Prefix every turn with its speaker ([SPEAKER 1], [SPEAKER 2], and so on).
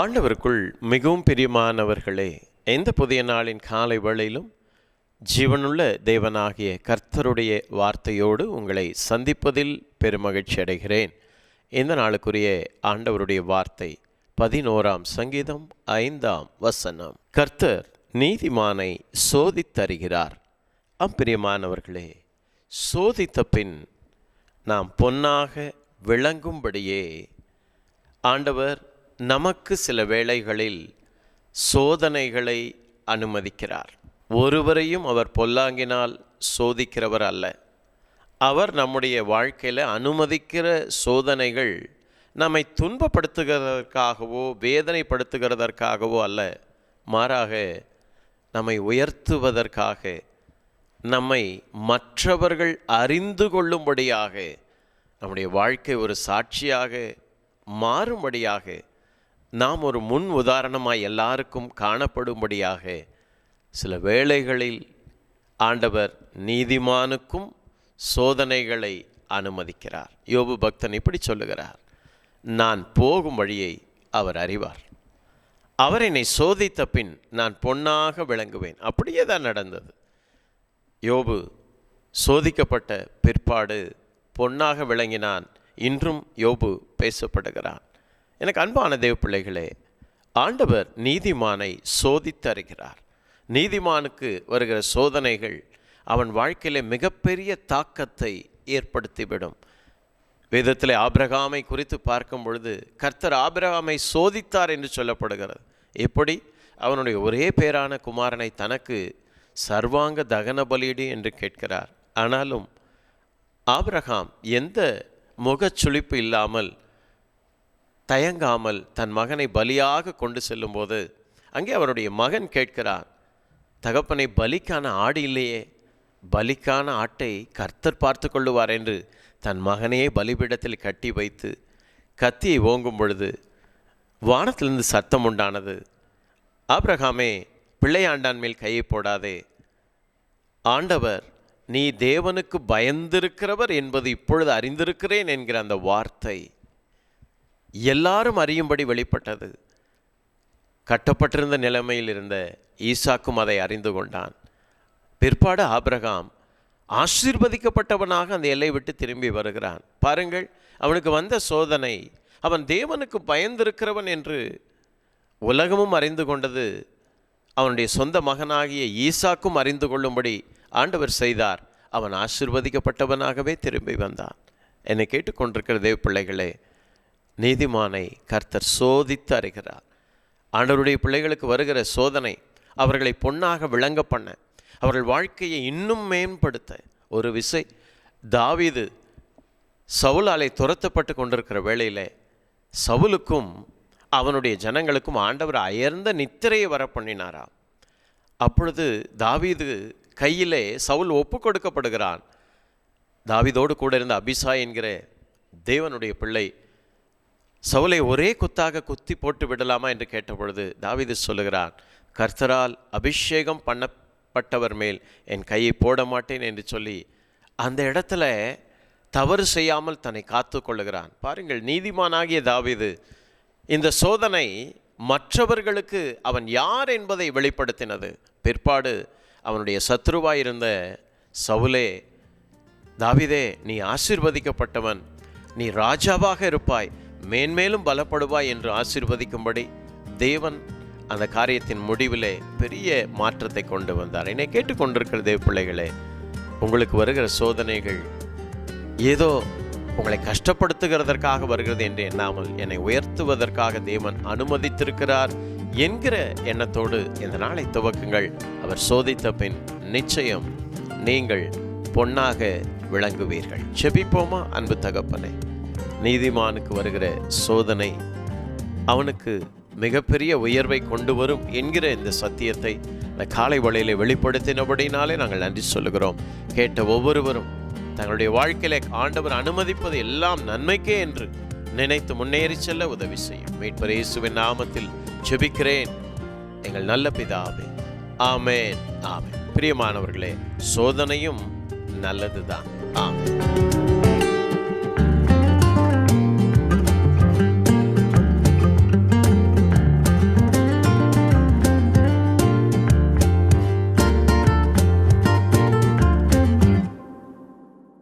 [SPEAKER 1] ஆண்டவருக்குள் மிகவும் பிரியமானவர்களே எந்த புதிய நாளின் காலை வேளையிலும் ஜீவனுள்ள தேவனாகிய கர்த்தருடைய வார்த்தையோடு உங்களை சந்திப்பதில் பெருமகிழ்ச்சி அடைகிறேன். இந்த நாளுக்குரிய ஆண்டவருடைய வார்த்தை பதினோராம் சங்கீதம் ஐந்தாம் வசனம். கர்த்தர் நீதிமானை சோதித்தருகிறார் அப்பிரியமானவர்களே சோதித்த பின் நாம் பொன்னாக விளங்கும்படியே ஆண்டவர் நமக்கு சில வேளைகளில் சோதனைகளை அனுமதிக்கிறார். ஒருவரையும் அவர் பொல்லாங்கினால் சோதிக்கிறவர் அல்ல. அவர் நம்முடைய வாழ்க்கையில் அனுமதிக்கிற சோதனைகள் நம்மை துன்பப்படுத்துகிறதற்காகவோ வேதனைப்படுத்துகிறதற்காகவோ அல்ல. மாறாக நம்மை உயர்த்துவதற்காக நம்மை மற்றவர்கள் அறிந்து கொள்ளும்படியாக நம்முடைய வாழ்க்கை ஒரு சாட்சியாக மாறும்படியாக நாம் ஒரு முன் உதாரணமாய் எல்லாருக்கும் காணப்படும்படியாக சில வேளைகளில் ஆண்டவர் நீதிமானுக்கும் சோதனைகளை அனுமதிக்கிறார். யோபு பக்தன் இப்படி சொல்லுகிறார். நான் போகும் வழியை அவர் அறிவார். அவர் என்னை சோதித்த பின் நான் பொன்னாக விளங்குவேன். அப்படியே தான் நடந்தது. யோபு சோதிக்கப்பட்ட பிற்பாடு பொன்னாக விளங்கினான். இன்றும் யோபு பேசப்படுகிறான். எனக்கு அன்பான தேவ பிள்ளைகளே ஆண்டவர் நீதிமானை சோதித்தருகிறார். நீதிமானுக்கு வருகிற சோதனைகள் அவன் வாழ்க்கையிலே மிகப்பெரிய தாக்கத்தை ஏற்படுத்திவிடும். வேதத்தில் ஆபிரகாமை குறித்து பார்க்கும் பொழுது கர்த்தர் ஆபிரகாமை சோதித்தார் என்று சொல்லப்படுகிறது. எப்படி? அவனுடைய ஒரே பேரான குமாரனை தனக்கு சர்வாங்க தகன பலியிடு என்று கேட்கிறார். ஆனாலும் ஆபிரகாம் எந்த முகச்சுளிப்பு இல்லாமல் தயங்காமல் தன் மகனை பலியாக கொண்டு செல்லும்போது அங்கே அவருடைய மகன் கேட்கிறார் தகப்பனை பலிக்கான ஆடு இல்லையே. பலிக்கான ஆட்டை கர்த்தர் பார்த்து கொள்ளுவார் என்று தன் மகனையே பலிபீடத்தில் கட்டி வைத்து கத்தியை ஓங்கும் பொழுது வானத்திலிருந்து சத்தம் உண்டானது. ஆபிரகாமே பிள்ளையாண்டான் மேல் கையை போடாதே. ஆண்டவர் நீ தேவனுக்கு பயந்திருக்கிறவர் என்பது இப்பொழுது அறிந்திருக்கிறேன் என்கிற அந்த வார்த்தை எல்லாரும் அறியும்படி வெளிப்பட்டது. கட்டப்பட்டிருந்த நிலைமையில் இருந்த ஈசாக்கும் அதை அறிந்து கொண்டான். பிற்பாடு ஆபிரகாம் ஆசீர்வதிக்கப்பட்டவனாக அந்த எல்லை விட்டு திரும்பி வருகிறான். பாருங்கள் அவனுக்கு வந்த சோதனை அவன் தேவனுக்கு பயந்திருக்கிறவன் என்று உலகமும் அறிந்து கொண்டது. அவனுடைய சொந்த மகனாகிய ஈசாக்கும் அறிந்து கொள்ளும்படி ஆண்டவர் செய்தார். அவன் ஆசிர்வதிக்கப்பட்டவனாகவே திரும்பி வந்தான். என்னை கேட்டுக்கொண்டிருக்கிற தேவ பிள்ளைகளே நீதிமானை கர்த்தர் சோதித்து அறிகிறார். ஆண்டவருடைய பிள்ளைகளுக்கு வருகிற சோதனை அவர்களை பொன்னாக விளங்க பண்ண அவர்கள் வாழ்க்கையை இன்னும் மேம்படுத்த ஒரு விசை. தாவீது சவுலாலை துரத்தப்பட்டு கொண்டிருக்கிற வேளையில் சவுலுக்கும் அவனுடைய ஜனங்களுக்கும் ஆண்டவர் அயர்ந்த நித்திரையை வர பண்ணினாரா அப்பொழுது தாவீது கையிலே சவுல் ஒப்பு கொடுக்கப்படுகிறான். தாவிதோடு கூட இருந்த அபிசா என்கிற தேவனுடைய பிள்ளை சவுலை ஒரே குத்தாக குத்தி போட்டு விடலாமா என்று கேட்டபொழுது தாவிது சொல்லுகிறான் கர்த்தரால் அபிஷேகம் பண்ணப்பட்டவர் மேல் என் கையை போட மாட்டேன் என்று சொல்லி அந்த இடத்துல தவறு செய்யாமல் தன்னை காத்து கொள்ளுகிறான். பாருங்கள் நீதிமானாகிய தாவிது இந்த சோதனை மற்றவர்களுக்கு அவன் யார் என்பதை வெளிப்படுத்தினது. பிற்பாடு அவனுடைய சத்ருவாயிருந்த சவுலே தாவிதே நீ ஆசிர்வதிக்கப்பட்டவன் நீ ராஜாவாக இருப்பாய் மேன்மேலும் பலப்படுவாய் என்று ஆசிர்வதிக்கும்படி தேவன் அந்த காரியத்தின் முடிவிலே பெரிய மாற்றத்தை கொண்டு வந்தார். என்னை கேட்டுக்கொண்டிருக்கிற தேவ பிள்ளைகளே உங்களுக்கு வருகிற சோதனைகள் ஏதோ உங்களை கஷ்டப்படுத்துகிறதற்காக வருகிறது என்று எண்ணாமல் என்னை உயர்த்துவதற்காக தேவன் அனுமதித்திருக்கிறார் என்கிற எண்ணத்தோடு இந்த நாளை துவக்குங்கள். அவர் சோதித்த பின் நிச்சயம் நீங்கள் பொன்னாக விளங்குவீர்கள். செபிப்போமா அன்பு தகப்பனை? நீதிமானுக்கு வருகிற சோதனை அவனுக்கு மிகப்பெரிய உயர்வை கொண்டு வரும் என்கிற இந்த சத்தியத்தை இந்த காலை வழியில் வெளிப்படுத்தினபடினாலே நாங்கள் நன்றி சொல்லுகிறோம். கேட்ட ஒவ்வொருவரும் தங்களுடைய வாழ்க்கையில ஆண்டவர் அனுமதிப்பது எல்லாம் நன்மைக்கே என்று நினைத்து முன்னேறி செல்ல உதவி செய்யும். மீட்பர் இயேசுவின் நாமத்தில் செபிக்கிறேன் எங்கள் நல்ல பிதாவே ஆமேன் ஆமேன். பிரியமானவர்களே சோதனையும் நல்லதுதான். ஆமேன்.